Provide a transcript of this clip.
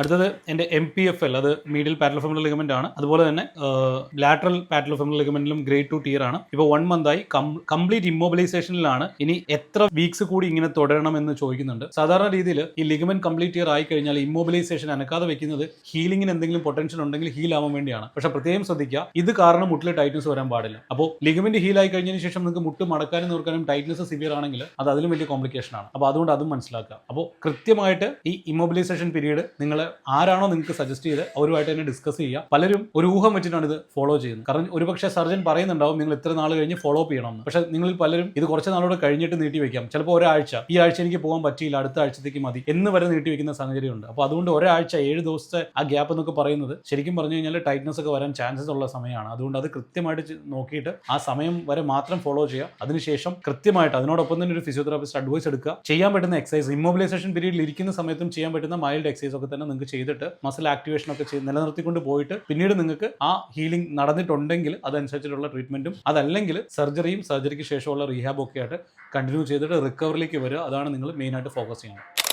അടുത്തത് എന്റെ M P F L അത് മീഡിയൽ പാറ്റലോഫെമൽ ലിഗമെന്റ് ആണ്. അതുപോലെ തന്നെ ലാറ്ററൽ പാറ്റലോഫെമൽ ലിഗമെന്റിലും ഗ്രേഡ് ടു ടിയർ ആണ്. ഇപ്പോൾ വൺ മന്ത് ആയി കംപ്ലീറ്റ് ഇമ്മൊബിലൈസേഷനിലാണ് ഇനി എത്ര വീക്സ് കൂടി ഇങ്ങനെ തുടരണം എന്ന് ചോദിക്കുന്നുണ്ട്. സാധാരണ രീതിയിൽ ഈ ലിഗമെന്റ് കംപ്ലീറ്റ് ഇയർ ആയി കഴിഞ്ഞാൽ ഇമ്മൊബിലൈസേഷൻ അനക്കാതെ വെക്കുന്നത് ഹീലിംഗിന് എന്തെങ്കിലും പൊട്ടൻഷ്യൽ ഉണ്ടെങ്കിൽ ഹീൽ ആവാൻ വേണ്ടിയാണ്. പക്ഷെ പ്രത്യേകം ശ്രദ്ധിക്കുക ഇത് കാരണം മുട്ടിൽ ടൈറ്റ്നസ് വരാൻ പാടില്ല. അപ്പോൾ ലിഗമെന്റ് ഹീൽ ആയി കഴിഞ്ഞതിന് ശേഷം നിങ്ങൾക്ക് മുട്ട് മടക്കാനും നോക്കാനും ടൈറ്റ്നസ് സിവിയർ ആണെങ്കിൽ അത് അതിലും വലിയ കോംപ്ലിക്കേഷൻ ആണ്. അപ്പോൾ അതുകൊണ്ട് അതും മനസ്സിലാക്കുക. അപ്പോൾ കൃത്യമായിട്ട് ഈ ഇമ്മൊബിലൈസേഷൻ പീരീഡ് നിങ്ങൾ ആരാണോ നിങ്ങൾക്ക് സജസ്റ്റ് ചെയ്ത് അവരുമായിട്ട് തന്നെ ഡിസ്കസ് ചെയ്യുക. പലരും ഒരു ഊഹം വെച്ചിട്ടാണ് ഇത് ഫോളോ ചെയ്യുന്നത്. കാരണം ഒരുപക്ഷെ സർജൻ പറയുന്നുണ്ടാവും നിങ്ങൾ ഇത്ര നാൾ കഴിഞ്ഞ് ഫോളോ അപ്പ് ചെയ്യണം പക്ഷേ നിങ്ങളിൽ പലരും ഇത് കുറച്ച് നാളോട് കഴിഞ്ഞിട്ട് നീട്ടി വെക്കാം. ചിലപ്പോൾ ഒരാഴ്ച ഈ ആഴ്ച എനിക്ക് പോകാൻ പറ്റിയില്ല അടുത്ത ആഴ്ചത്തേക്ക് മതി എന്ന് വരെ നീട്ടി വെക്കുന്ന സാഹചര്യമുണ്ട്. അപ്പോൾ അതുകൊണ്ട് ഒരാഴ്ച ഏഴ് ദിവസത്തെ ആ ഗ്യാപ്പ് എന്നൊക്കെ പറയുന്നത് ശരിക്കും പറഞ്ഞു കഴിഞ്ഞാൽ ടൈറ്റ്നസ് ഒക്കെ വരാൻ ചാൻസസ് ഉള്ള സമയമാണ്. അതുകൊണ്ട് അത് കൃത്യമായിട്ട് നോക്കിയിട്ട് ആ സമയം വരെ മാത്രം ഫോളോ ചെയ്യുക. അതിനുശേഷം കൃത്യമായിട്ട് അതിനോടൊപ്പം തന്നെ ഒരു ഫിസിയോതെറാപ്പിസ്റ്റ് അഡ്വൈസ് എടുക്കുക. ചെയ്യാൻ പറ്റുന്ന എക്സസൈസ് ഇമ്മൊബിലൈസേഷൻ പീരീഡിൽ ഇരിക്കുന്ന സമയത്തും ചെയ്യാൻ പറ്റുന്ന മൈൽഡ് എക്സസൈസ് ഒക്കെ തന്നെ നിങ്ങൾക്ക് ചെയ്തിട്ട് മസിൽ ആക്ടിവേഷൻ ഒക്കെ ചെയ്ത് നിലനിർത്തിക്കൊണ്ട് പോയിട്ട് പിന്നീട് നിങ്ങൾക്ക് ആ ഹീലിംഗ് നടന്നിട്ടുണ്ടെങ്കിൽ അതനുസരിച്ചിട്ടുള്ള ട്രീറ്റ്മെന്റും അതല്ലെങ്കിൽ സർജറിയും സർജറിക്ക് ശേഷമുള്ള റീഹാബ് ഒക്കെ ആയിട്ട് കണ്ടിന്യൂ ചെയ്തിട്ട് റിക്കവറിലേക്ക് വരിക. അതാണ് നിങ്ങൾ മെയിനായിട്ട് ഫോക്കസ് ചെയ്യുന്നത്